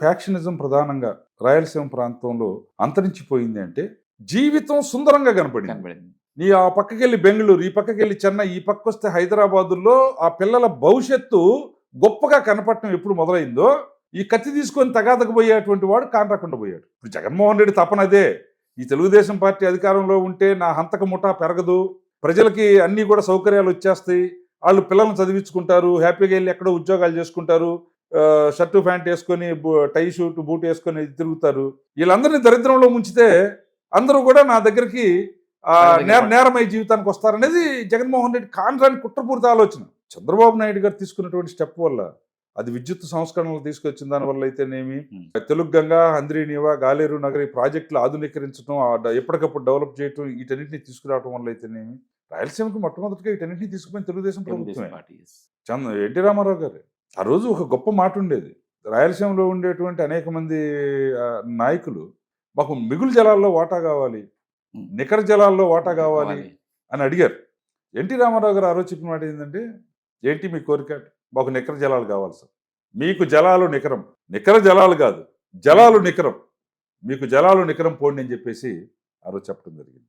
Factionism ప్రధానంగా రాయలసీమ ప్రాంతంలో అంతరించిపోయింది అంటే జీవితం సుందరంగా కనపడింది. నీ ఆ పక్కకి వెళ్ళి బెంగళూరు ఈ పక్కకి వెళ్ళి చెన్నై ఈ పక్క వస్తే హైదరాబాదులో ఆ పిల్లల భవిష్యత్తు గొప్పగా కనపడటం ఎప్పుడు మొదలైందో ఈ కత్తి తీసుకొని తగాదకు పోయేటువంటి వాడు కానరాకుండా పోయాడు. ఇప్పుడు జగన్మోహన్ రెడ్డి తపన అదే. ఈ తెలుగుదేశం పార్టీ అధికారంలో ఉంటే నా హంతక ముఠా పెరగదు. ప్రజలకి అన్నీ కూడా సౌకర్యాలు వచ్చేస్తాయి. వాళ్ళు పిల్లల్ని చదివించుకుంటారు హ్యాపీగా వెళ్ళి ఎక్కడో ఉద్యోగాలు చేసుకుంటారు. షర్టు ప్యాంట్ వేసుకొని టై షూట్ బూట్ వేసుకొని తిరుగుతారు. వీళ్ళందరినీ దరిద్రంలో ముంచితే అందరూ కూడా నా దగ్గరికి నేర నేరమై జీవితానికి వస్తారనేది జగన్మోహన్ రెడ్డి కాండ్రాని కుట్రపూరిత ఆలోచన. చంద్రబాబు నాయుడు గారు తీసుకున్నటువంటి స్టెప్ వల్ల అది విద్యుత్ సంస్కరణలు తీసుకొచ్చిన దాని వల్ల అయితేనేమి. తెలుగు గంగా హంద్రీనివా గాలేరు నగరి ప్రాజెక్టులు ఆధునీకరించడం ఎప్పటికప్పుడు డెవలప్ చేయటం వీటన్నిటిని తీసుకురావడం వల్ల అయితేనేమి రాయలసీమకు మొట్టమొదటిగా వీటన్నిటిని తీసుకుపోయిన తెలుగుదేశం ప్రభుత్వమే. yes. చంద్ర ఎన్టీ రామారావు గారు. ఆ రోజు ఒక గొప్ప మాట ఉండేది. రాయలసీమలో ఉండేటువంటి అనేక మంది నాయకులు మాకు మిగులు జలాల్లో వాటా కావాలి. నికర జలాల్లో వాటా కావాలి అని అడిగారు. ఎన్టీ రామారావు గారు ఆ రోజు చెప్పిన మాట ఏంటంటే ఏంటి మీ కోరిక? మాకు నికర జలాలు కావాలి సార్. మీకు జలాలు నికరం. నికర జలాలు కాదు జలాలు నికరం. మీకు జలాలు నికరం పోండి అని చెప్పేసి ఆ రోజు చెప్పడం జరిగింది.